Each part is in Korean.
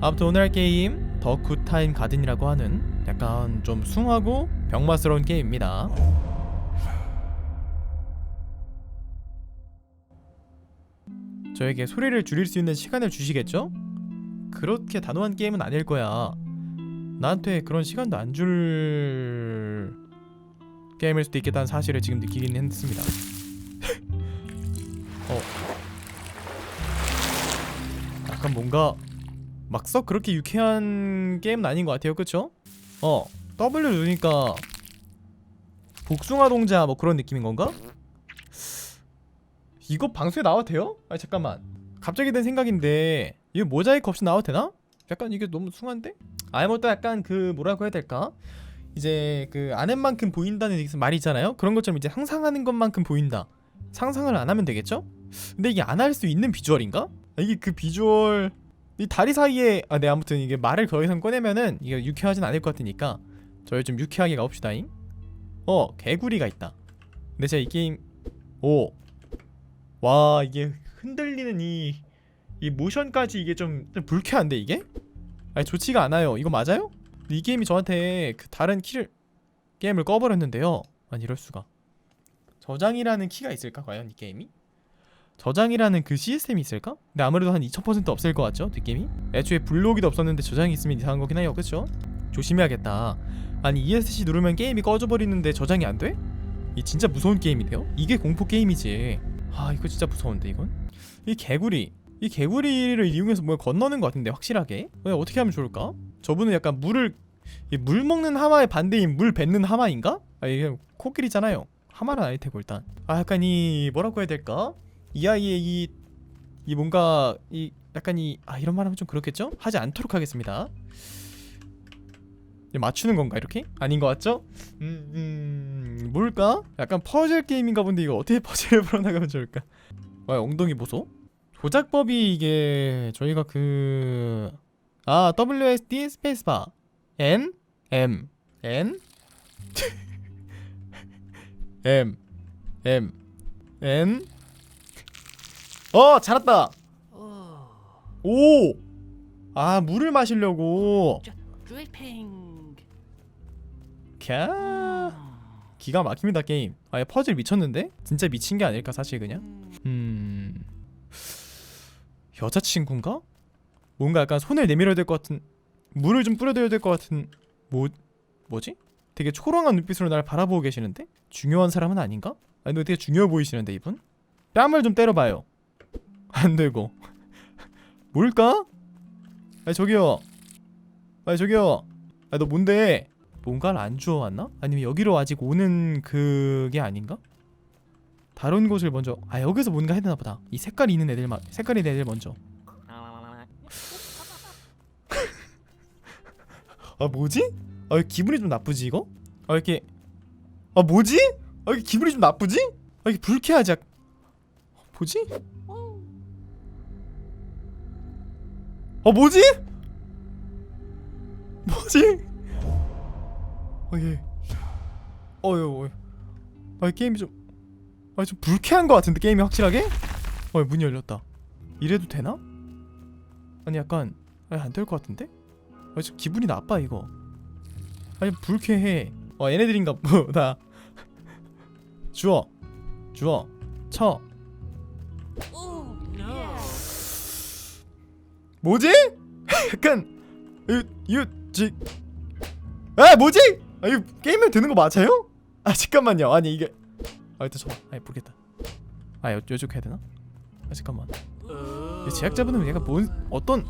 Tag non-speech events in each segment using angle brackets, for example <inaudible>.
아무튼 오늘 할 게임 더 굿타임 가든이라고 하는 약간 좀 숭하고 병맛스러운 게임입니다. 저에게 소리를 줄일 수 있는 시간을 주시겠죠? 그렇게 단호한 게임은 아닐 거야. 나한테 그런 시간도 안 줄 게임일 수도 있겠다는 사실을 지금 느끼긴 했습니다. <laughs> 어. 약간 뭔가 막썩 그렇게 유쾌한 게임은 아닌 것 같아요, 그쵸? 어, W 누르니까 복숭아 동자 뭐 그런 느낌인 건가? 이거 방송에 나와도 돼요? 아니 잠깐만 갑자기 든 생각인데 이거 모자이크 없이 나와도 되나? 약간 이게 너무 숭한데? 뭐또 약간 그 뭐라고 해야 될까? 이제 그 아는 만큼 보인다는 말이 있잖아요 그런 것처럼 이제 상상하는 것만큼 보인다 상상을 안 하면 되겠죠? 근데 이게 안 할 수 있는 비주얼인가? 아, 이게 그 비주얼 이 다리 사이에 아 네 아무튼 이게 말을 더 이상 꺼내면은 이게 유쾌하진 않을 것 같으니까 저희 좀 유쾌하게 가봅시다잉 어 개구리가 있다 근데 제가 이 게임 오 와 이게 흔들리는 이 이 모션까지 이게 좀, 좀 불쾌한데 이게? 아니 좋지가 않아요 이거 맞아요? 이 게임이 저한테 그 다른 키를 게임을 꺼버렸는데요 아니 이럴 수가 저장이라는 키가 있을까 과연 이 게임이? 저장이라는 그 시스템이 있을까? 근데 아무래도 한 2000% 없을 것 같죠? 느낌이? 애초에 블록이도 없었는데 저장이 있으면 이상한 거긴 해요 그쵸? 조심해야겠다 아니 ESC 누르면 게임이 꺼져버리는데 저장이 안 돼? 이 진짜 무서운 게임이네요? 이게 공포 게임이지 아 이거 진짜 무서운데 이건? 이 개구리 이 개구리를 이용해서 뭘 건너는 것 같은데 확실하게 왜 어떻게 하면 좋을까? 저분은 약간 물을 이물 먹는 하마의 반대인 물 뱉는 하마인가? 아 이게 코끼리잖아요 하마는 아닐 테고 일단 아 약간 이 뭐라고 해야 될까? 이 아이의 이, 이 뭔가 이 약간 이 아 이런 말 하면 좀 그렇겠죠? 하지 않도록 하겠습니다 맞추는 건가 이렇게? 아닌 것 같죠? 음, 음 뭘까? 약간 퍼즐 게임인가 본데 이거 어떻게 <laughs> 퍼즐을 풀어나가면 좋을까? 와 엉덩이 보소? 조작법이 이게 저희가 그... 아 WSD 스페이스바 N M N <laughs> M M N 어 잘했다 오! 아 물을 마시려고. 캬 기가 막힙니다 게임 아예 퍼즐 미쳤는데? 진짜 미친 게 아닐까 사실 그냥 음 여자친구인가? 뭔가 약간 손을 내밀어야 될 것 같은 물을 좀 뿌려줘야 될 것 같은 뭐 뭐지? 되게 초롱한 눈빛으로 날 바라보고 계시는데 중요한 사람은 아닌가? 아니 근데 되게 중요해 보이시는데 이분 뺨을 좀 때려봐요 안 되고 뭘까? 아니 저기요 아니 저기요 아니 너 뭔데 뭔가를 안 주워 왔나? 아니면 여기로 아직 오는 그게 아닌가? 다른 곳을 먼저 아 여기서 뭔가 해야 되나 보다 이 색깔이 있는 애들 만 색깔이 있는 애들 먼저 아 뭐지? 아왜 기분이 좀 나쁘지 이거? 아 이렇게 아 뭐지? 아 이게 기분이 좀 나쁘지? 아 이게 불쾌하지? 약- 뭐지? 아 뭐지? 뭐지? 어 예. 어유 어유. 아 게임이 좀아좀 불쾌한 것 같은데 게임이 확실하게? 어 문이 열렸다. 이래도 되나? 아니 약간 안될 것 같은데? 아 지금 기분이 나빠 이거. 아니 불쾌해. 어 얘네들인가 보다. <laughs> 주워, 주워, 쳐. 뭐지? <laughs> 약간 이거 지. 아 뭐지? 아 이거 게임에 되는 거 맞아요? 아 잠깐만요. 아니 이게 아 일단 저 아니 모르겠다. 아 여, 여쪽 해야 되나? 아 잠깐만. 이 제작자분은 얘가 뭔 어떤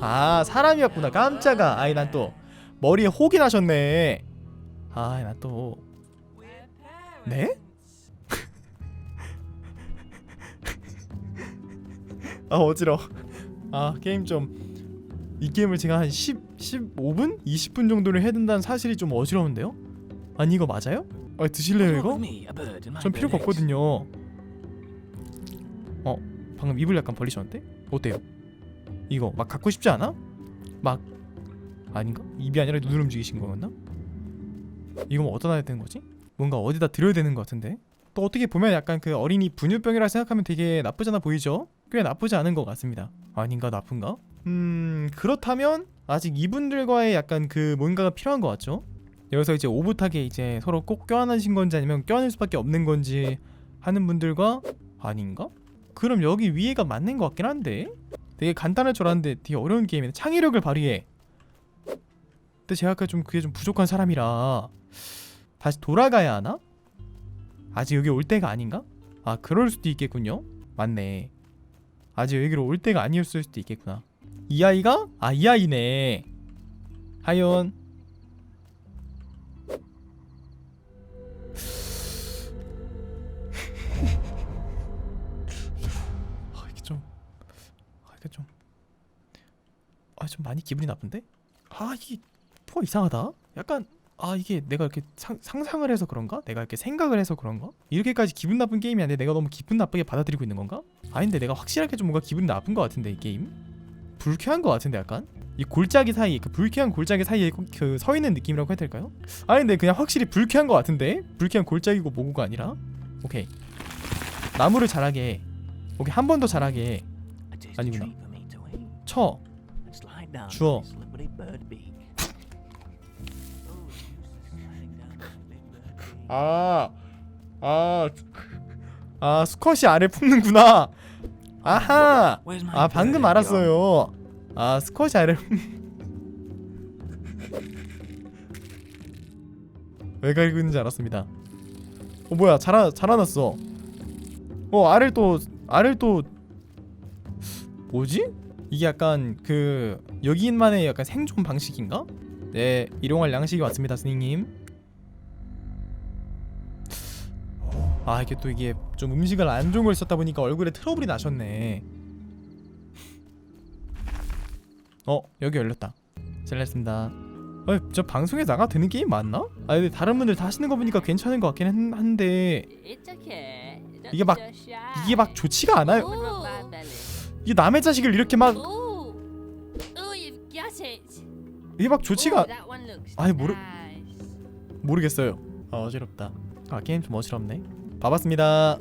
아 사람이었구나 깜짝아. 아이 난 또 머리에 혹이 나셨네. 아이 난또 네? <laughs> 아 어지러. 아 게임 좀 이 게임을 제가 한 10, 15분? 20분 정도를 해야 된다는 사실이 좀 어지러운데요? 아니 이거 맞아요? 아 드실래요 이거? 전 필요가 없거든요. 어 방금 입을 약간 벌리셨는데? 어때요? 이거 막 갖고 싶지 않아? 막 아닌가? 입이 아니라 눈을 움직이신 거였나? 이거 뭐 어디다 놔야 되는 거지? 뭔가 어디다 들여야 되는 것 같은데? 또 어떻게 보면 약간 그 어린이 분유병이라 생각하면 되게 나쁘잖아 보이죠? 꽤 나쁘지 않은 것 같습니다. 아닌가 나쁜가? 음 그렇다면 아직 이분들과의 약간 그 뭔가가 필요한 것 같죠? 여기서 이제 오붓하게 이제 서로 꼭 껴안으신 건지 아니면 껴안을 수밖에 없는 건지 하는 분들과 아닌가? 그럼 여기 위에가 맞는 것 같긴 한데 되게 간단할 줄 알았는데 되게 어려운 게임이네 창의력을 발휘해 근데 제가 아까 좀 그게 좀 부족한 사람이라 다시 돌아가야 하나? 아직 여기 올 때가 아닌가? 아 그럴 수도 있겠군요 맞네 아직 여기로 올 때가 아니었을 수도 있겠구나 이 아이가? 아 이 아이네 하연 아 이게 좀 아, 이게 좀 아 좀 많이 기분이 나쁜데? 아 이게 뭐가 이상하다. 약간 아 이게 내가 이렇게 상, 상상을 해서 그런가? 내가 이렇게 생각을 해서 그런가? 이렇게까지 기분 나쁜 게임이 아닌데 내가 너무 기분 나쁘게 받아들이고 있는 건가? 아닌데 내가 확실하게 좀 뭔가 기분이 나쁜 것 같은데 이 게임 불쾌한 것 같은데 약간 이 골짜기 사이 그 불쾌한 골짜기 사이에 그 서 있는 느낌이라고 해야 될까요? 아닌데 그냥 확실히 불쾌한 것 같은데 불쾌한 골짜기고 뭐고가 아니라 오케이 나무를 자라게 해. 오케이 한 번 더 자라게 해. 아니구나. 쳐 주워. 아, 아, 아 수컷이 알을 품는구나. 아하. 아 방금 알았어요. 아 스쿼시 알을 왜 가리고 있는지 알았습니다. 어 뭐야 자라 자라났어. 어 알을 또 알을 또 뭐지? 이게 약간 그 여기인만의 약간 생존 방식인가? 네 일용할 양식이 왔습니다 스님님. 아 이게 또 이게 좀 음식을 안 좋은 걸 썼다 보니까 얼굴에 트러블이 나셨네. 어 여기 열렸다 잘렸습니다 어, 저 방송에 나가 되는 게임 맞나? 아 근데 다른 분들 다 하시는 거 보니까 괜찮은 것 같긴 한, 한데. 이게 막- 이게 막 좋지가 않아요. 이게 남의 자식을 이렇게 막. 이게 막 좋지가 아니, 모르-. 모르겠어요 아 어지럽다 아 게임 좀 어지럽네 봐봤습니다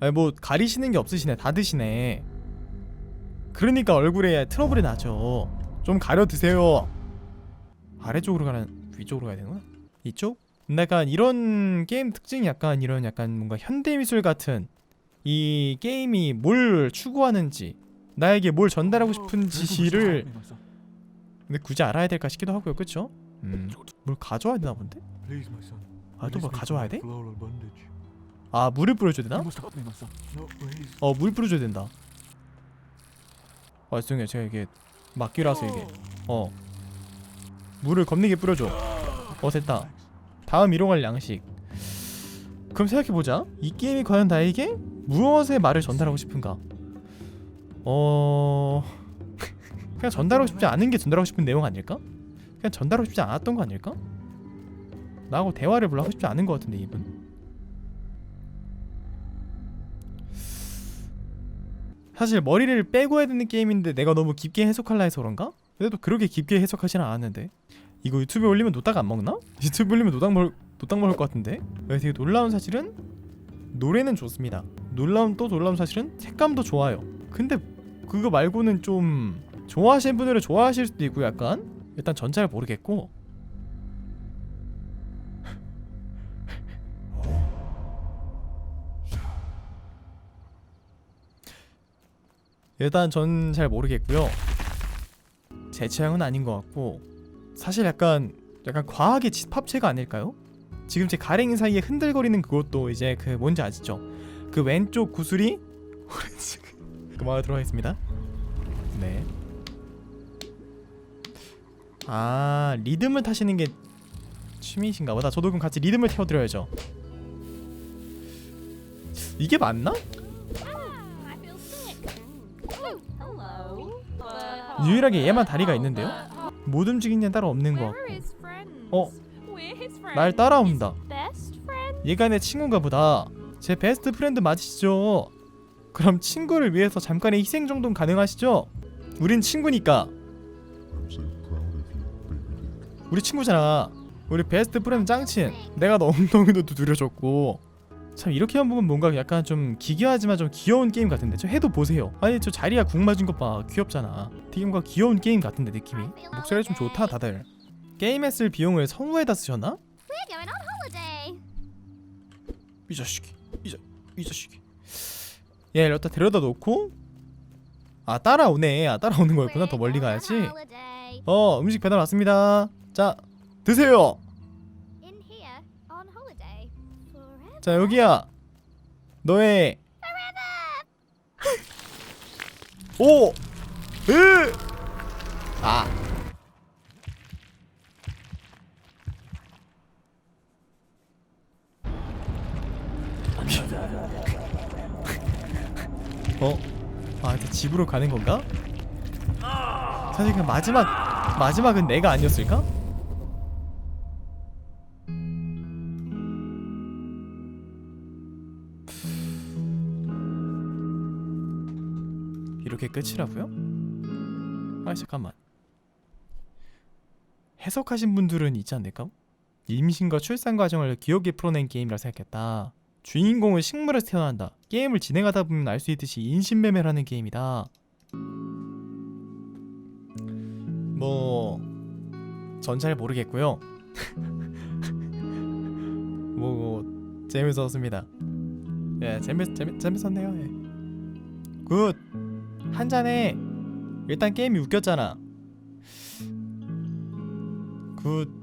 아니 뭐 가리시는 게 없으시네 다 드시네 그러니까 얼굴에 트러블이 나죠 좀 가려 드세요 아래쪽으로 가는 위쪽으로 가야 되나? 이쪽? 약간 이런 게임 특징이 약간 이런 약간 뭔가 현대미술 같은 이 게임이 뭘 추구하는지 나에게 뭘 전달하고 싶은 지시를 근데 굳이 알아야 될까 싶기도 하고요 그쵸? 음, 뭘 가져와야 되나 본데? 아또뭐 가져와야 돼? 아 물을 뿌려줘야 되나? 어 물 뿌려줘야 된다. 아 죄송해요. 제가 이게 막기라서 이게. 어. 물을 겁나게 뿌려줘. 어 됐다. 다음 일용할 양식. 그럼 생각해보자. 이 게임이 과연 나에게 무엇의 말을 전달하고 싶은가? 어... 그냥 전달하고 싶지 않은 게 전달하고 싶은 내용 아닐까? 그냥 전달하고 싶지 않았던 거 아닐까? 나하고 대화를 별로 하고 싶지 않은 것 같은데 이분 사실 머리를 빼고 해야 되는 게임인데 내가 너무 깊게 해석할라 해서 그런가? 그래도 그렇게 깊게 해석하지는 않았는데 이거 유튜브에 올리면 노딱 안 먹나? <laughs> 유튜브에 올리면 노딱 먹을 노딱 먹을 것 같은데 네, 되게 놀라운 사실은 노래는 좋습니다 놀라운 또 놀라운 사실은 색감도 좋아요 근데 그거 말고는 좀 좋아하시는 분들은 좋아하실 수도 있고 약간 일단 전잘 모르겠고 일단 전 잘 모르겠고요. 제 취향은 아닌 것 같고 사실 약간 약간 과하게 집합체가 아닐까요? 지금 제 가랭이 사이에 흔들거리는 그것도 이제 그 뭔지 아시죠? 그 왼쪽 구슬이 <laughs> 오른쪽 그만하도록 하겠습니다. 네. 아 리듬을 타시는 게 취미이신가 보다. 저도 그럼 같이 리듬을 태워드려야죠. 이게 맞나? 유일하게 얘만 다리가 있는데요? 못 움직이는 애 따로 없는 것 같고? 어? 날 따라온다? 얘가 내 친구인가 보다 제 베스트 프렌드 맞으시죠? 그럼 친구를 위해서 잠깐의 희생 정도는 가능하시죠? 우린 친구니까 우리 친구잖아 우리 베스트 프렌드 짱친 내가 너 엉덩이도 두드려줬고 참 이렇게 보면 뭔가 약간 좀 기괴하지만 좀 귀여운 게임 같은데? 저 해도 보세요. 아니 저 자리야 궁 맞은 것봐. 귀엽잖아. 되게 뭔가 귀여운 게임 같은데 느낌이? 목소리가 좀 좋다 다들. 게임에 쓸 비용을 성우에다 쓰셨나? 이 자식이 이, 자, 이 자식이. 얘 이렇다 데려다 놓고. 아 따라오네. 아 따라오는 거였구나. 더 멀리 가야지. 어 음식 배달 왔습니다. 자 드세요 자 여기야 너의 오! 으! 아 어? 아 이제 집으로 가는 건가? 사실 그 마지막 마지막은 내가 아니었을까? 이렇게 끝이라고요? 아 잠깐만 해석하신 분들은 있지 않을까? 임신과 출산 과정을 기억에 풀어낸 게임이라 생각했다 주인공은 식물에서 태어난다 게임을 진행하다 보면 알 수 있듯이 인신매매라는 게임이다 뭐... 전 잘 모르겠고요 <laughs> 뭐... 재밌었습니다 예 재밌, 재밌, 재밌었네요 예. 굿! 한 잔에 일단 게임이 웃겼잖아. 굿